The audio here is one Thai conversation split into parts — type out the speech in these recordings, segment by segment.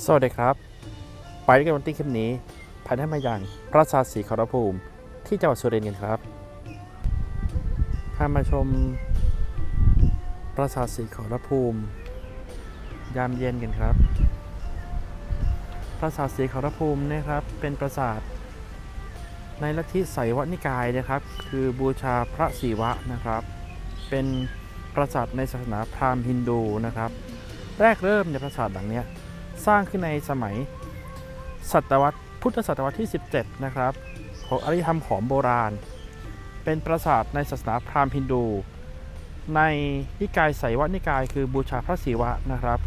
สวัสดีครับ ไปด้วยกันวันที่คลิปนี้พาท่านมาอย่างพระศาสตร์ศรีขอรภูมิที่จังหวัดสุรินทร์กันครับพามาชมปราสาทศรีขอรภูมิ ยามเย็นกันครับปราสาทศรีขอรภูมินะครับ เป็นปราสาทในลัทธิไสยวนิกายนะครับ คือบูชาพระศิวะนะครับ เป็นปราสาทในศาสนาพราหมณ์ฮินดูนะครับ แรกเริ่มในปราสาทหลังเนี้ย สร้างขึ้นในสมัยศตวรรษพุทธศตวรรษที่ 17 นะครับของอารยธรรมของโบราณ เป็นปราสาทในศาสนาพราหมณ์ฮินดู ในนิกายไสยวนิกายคือบูชาพระศิวะนะครับ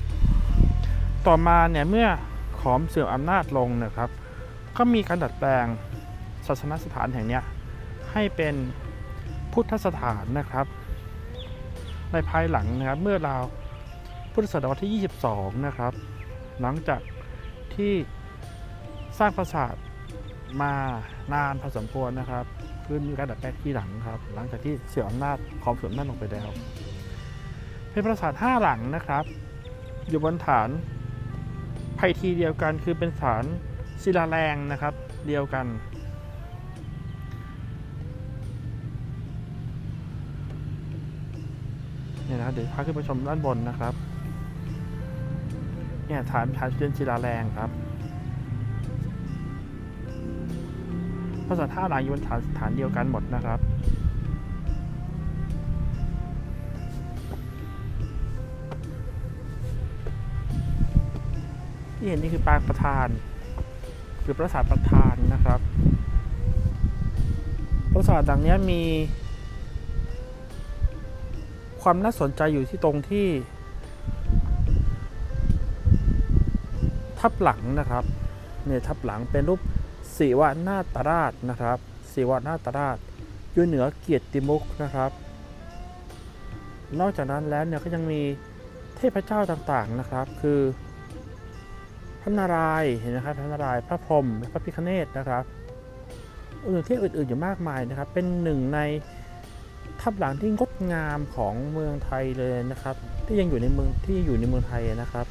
ต่อมาเนี่ยเมื่อขอมเสื่อมอำนาจลงนะครับ ก็มีการดัดแปลงศาสนสถานแห่งนี้ให้เป็นพุทธสถานนะครับ ในภายหลังนะครับเมื่อราวพุทธศตวรรษที่ 22 นะครับ หลังจากที่สร้างปราสาทมานานพอสมควรนะครับคือมีการดัดแปลงที่หลังครับ หลังจากที่เสื่อมอำนาจของเสื่อมอำนลงไปแล้ว เป็นปราสาทห้าหลังนะครับ อยู่บนฐานไพทีเดียวกันคือเป็นฐานศิลาแรงนะครับ เดียวกัน เนี่ยนะเดี๋ยวพาขึ้นไปชมด้านบนนะครับ เนี่ยฐานฐานเป็นศิลาแรงครับภาษาท่าหลังอยู่บนฐานฐานเดียวกันหมดนะครับที่เห็นนี่คือปางประธาน คือปราสาทประธานนะครับ ปราสาทหลังเนี้ยมี ความน่าสนใจอยู่ที่ตรงที่ ทับหลังนะครับเนี่ยทับหลังเป็นรูปสีวนาตราชนะครับสีวนาตราชอยู่เหนือเกียรติมุกนะครับ นอกจากนั้นแล้วเนี่ยก็ยังมีเทพเจ้าต่างๆนะครับ คือพระนารายณ์เห็นนะครับพระนารายณ์พระพรหมและพระพิฆเนศนะครับอื่นที่อื่นๆอยู่มากมายนะครับ เป็นหนึ่งในทับหลังที่งดงามของเมืองไทยเลยนะครับ ที่ยังอยู่ในเมืองที่อยู่ในเมืองไทยนะครับ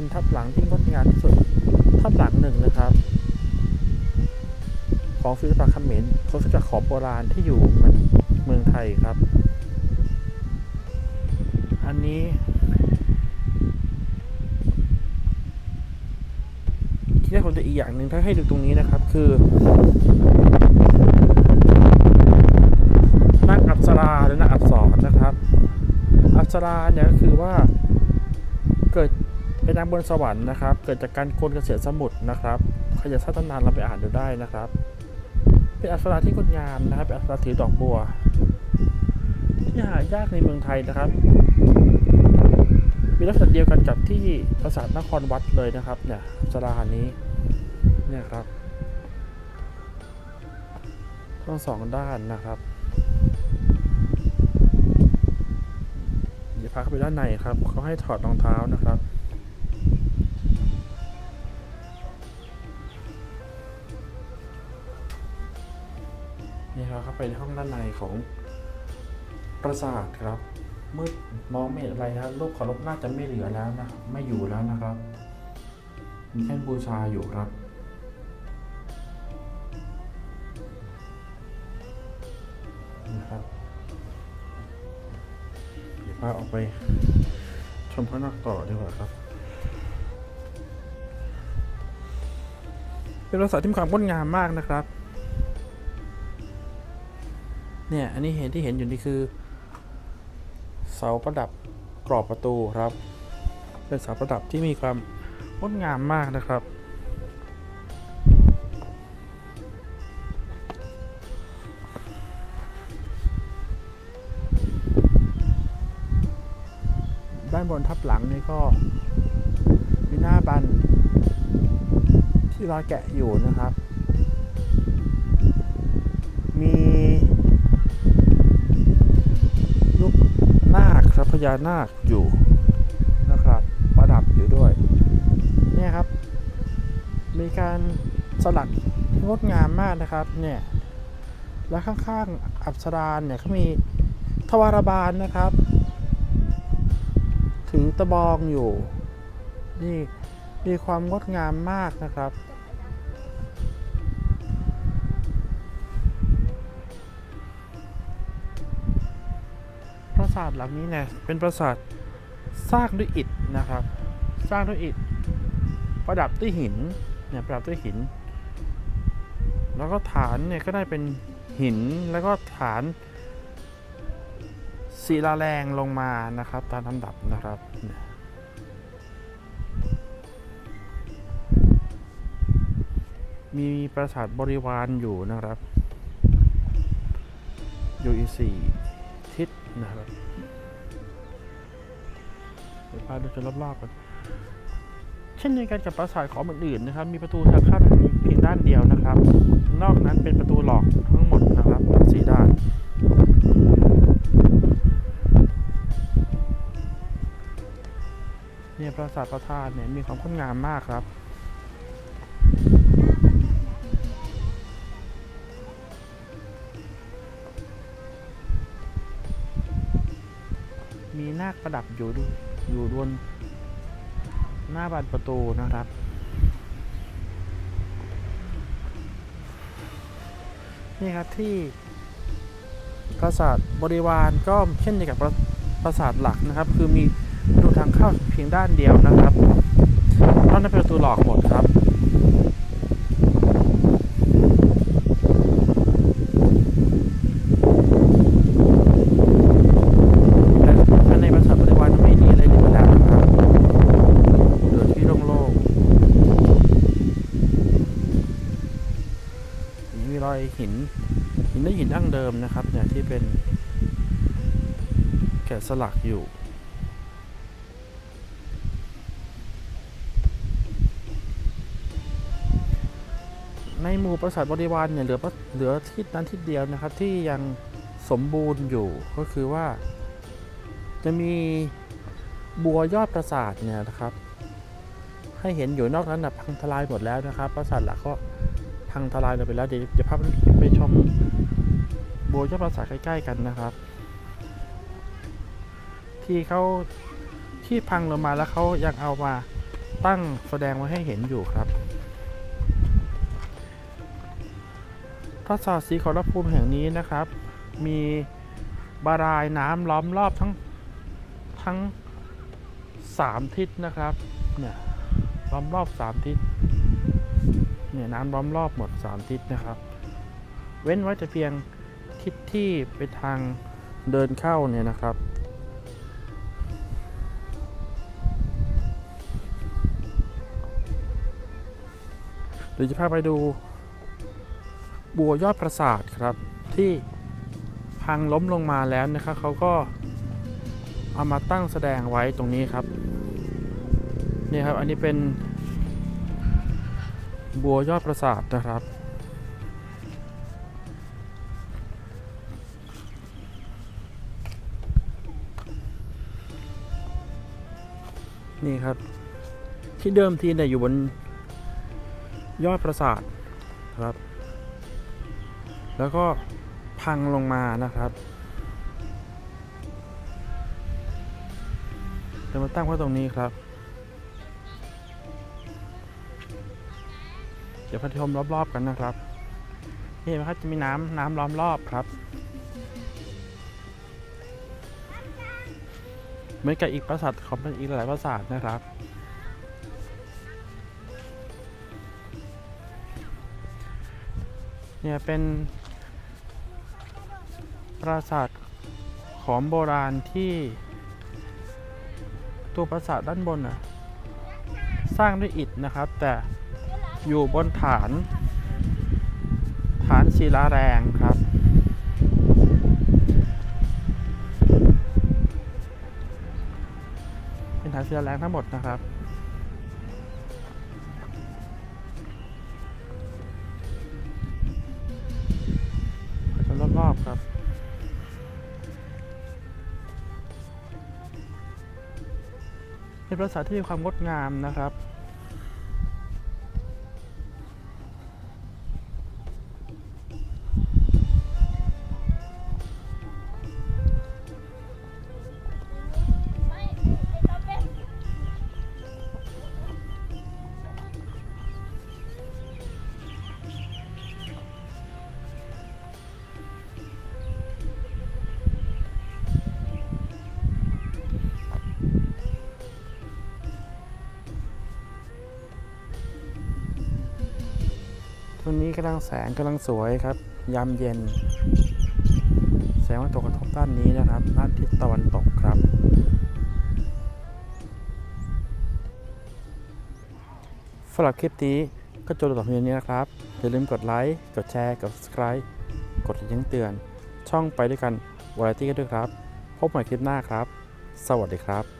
เป็นทับหลังที่งดงามที่สุดทับหลังหนึ่งนะครับ ของศิลปะเขมรของศิลปะขอบโบราณที่อยู่เมืองไทยครับ อันนี้ที่ได้ผมจะอีกอย่างหนึ่งถ้าให้ดูตรงนี้นะครับคือนางอัปสราหรือนางอับสรนะครับ อัปสราเนี่ยก็คือว่า เป็นนางบนสวรรค์นะครับ เกิดจากการโกนเกษียสมุทรนะครับใครจะทราบตำนานเราไปอ่านดูได้นะครับ เป็นอัปสราที่งดงามนะครับเป็นอัปสราถือดอกบัว ที่หายากในเมืองไทยนะครับ มีลักษณะเดียวกันกับที่ปราสาทนครวัดเลยนะครับ เนี่ยสรานี้เนี่ยครับทั้งสองด้านนะครับเดี๋ยวพาเข้าไปด้านในครับเขาให้ถอดรองเท้านะครับ ไปในห้องด้านในของปราสาทครับมืดมองไม่เห็นอะไรนะครับรูปเคารพน่าจะไม่เหลือแล้วนะไม่อยู่แล้วนะครับ มีแท่นบูชาอยู่ครับนะครับเดี๋ยวพาออกไปชมข้างนอกต่อดีกว่าครับ เป็นปราสาทที่มีความงดงามมากนะครับ เนี่ย อันนี้เห็นที่เห็นอยู่นี่คือ เสาประดับกรอบประตูครับ เป็นเสาประดับที่มีความงดงามมากนะครับ ด้านบนทับหลังนี่ก็มีหน้าบัน ที่รอยแกะอยู่นะครับ มี พญานาคอยู่นะครับประดับอยู่ด้วยเนี่ยครับ มีการสลักงดงามมากนะครับเนี่ยแล้วข้างๆอับสรานเนี่ยเขามีทวารบาลนะครับ ถือตะบองอยู่นี่มีความงดงามมากนะครับ สาทหลังนี้เนี่ยเป็นปราสาทสร้างด้วยอิฐนะครับ สร้างด้วยอิฐ ประดับด้วยหินเนี่ยประดับด้วยหิน แล้วก็ฐานเนี่ยก็ได้เป็นหินแล้วก็ฐานศิลาแรงลงมานะครับตามลำดับนะครับมีปราสาทบริวารอยู่นะครับ อยู่อีสี่ นะครับเดี๋ยวพาดูจนรอบๆกันเช่นเดียวกันกับปราสาทของอื่นๆนะครับ มีประตูทางเข้าทางเพียงด้านเดียวนะครับ นอกนั้นเป็นประตูหลอกทั้งหมดนะครับทั้งสี่ด้านเนี่ยปราสาทพระธาตุเนี่ยมีความงดงามมากครับ มีนาคประดับอยู่ด้วยอยู่บนหน้าบานประตูนะครับ นี่ครับที่ปราสาทบริวารก็เช่นเดียวกับปราปราสาทหลักนะครับ คือมีประตูทางเข้าเพียงด้านเดียวนะครับนอกนั้นเป็นประตูหลอกหมดครับ แต่ภายในปราสาทบริวารไม่มีอะไรเหลือแล้วนะครับเหลือที่โล่งๆนี่มีรอยหิน หินได้หินดั้งเดิมนะครับเนี่ยที่เป็นแกะสลักอยู่ในหมู่ปราสาทบริวารเนี่ยเหลือเหลือทิศนั้นทิศเดียวนะครับที่ยังสมบูรณ์อยู่ก็คือว่า จะมีบัวยอดปราสาทเนี่ยนะครับ ให้เห็นอยู่นอกนั้นนะพังทลายหมดแล้วนะครับ ปราสาทหลักก็ พังทลายลงไปแล้วเดี๋ยวจะพาไปชมโบยปราสาทใกล้ ๆ กันนะครับ ที่เขาที่พังลงมาแล้วเขายังเอามาตั้งแสดงไว้ให้เห็นอยู่ครับปราสาทสีขอรภูมิแห่งนี้นะครับ มีบารายน้ำล้อมรอบทั้งทั้งสามทิศนะครับเนี่ยล้อมรอบสามทิศ นี่ยน้ำล้อมรอบหมดสามทิศนะครับ เว้นไว้แต่เพียงทิศที่เป็นทางเดินเข้าเนี่ยนะครับ เดี๋ยวจะพาไปดูบัวยอดปราสาทครับที่พังล้มลงมาแล้วนะครับเขาก็เอามาตั้งแสดงไว้ตรงนี้ครับ นี่ครับ อันนี้เป็น บัวยอดปราสาทนะครับ นี่ครับ ที่เดิมทีเนี่ยอยู่บนยอดปราสาทครับ แล้วก็พังลงมานะครับจะมาตั้งไว้ตรงนี้ครับ เดี๋ยวพาชมรอบๆกันนะครับนี่นะครับจะมีน้ำน้ำล้อมรอบครับเหมือนกับอีกปราสาทของเป็นอีกหลายปราสาทนะครับเนี่ยเป็นปราสาทของโบราณที่ตัวปราสาทด้านบนน่ะสร้างด้วยอิฐนะครับ แต่ อยู่บนฐาน ฐานศิลาแรงครับ เป็นฐานศิลาแรงทั้งหมดนะครับจะรอบๆครับเป็นปราสาทที่มีความงดงามนะครับ ช่วงนี้กำลังแสงกำลังสวยครับ ยามเย็น แสงมันตกกระทบด้านนี้นะครับด้านทิศตะวันตกครับ สำหรับคลิปนี้ก็จบลงต่อเพียงนี้นะครับ อย่าลืมกดไลค์ กดแชร์ กด subscribe กดกระดิ่งเตือน ช่องไปด้วยกันวาไรตี้กันด้วยครับ พบใหม่คลิปหน้าครับ สวัสดีครับ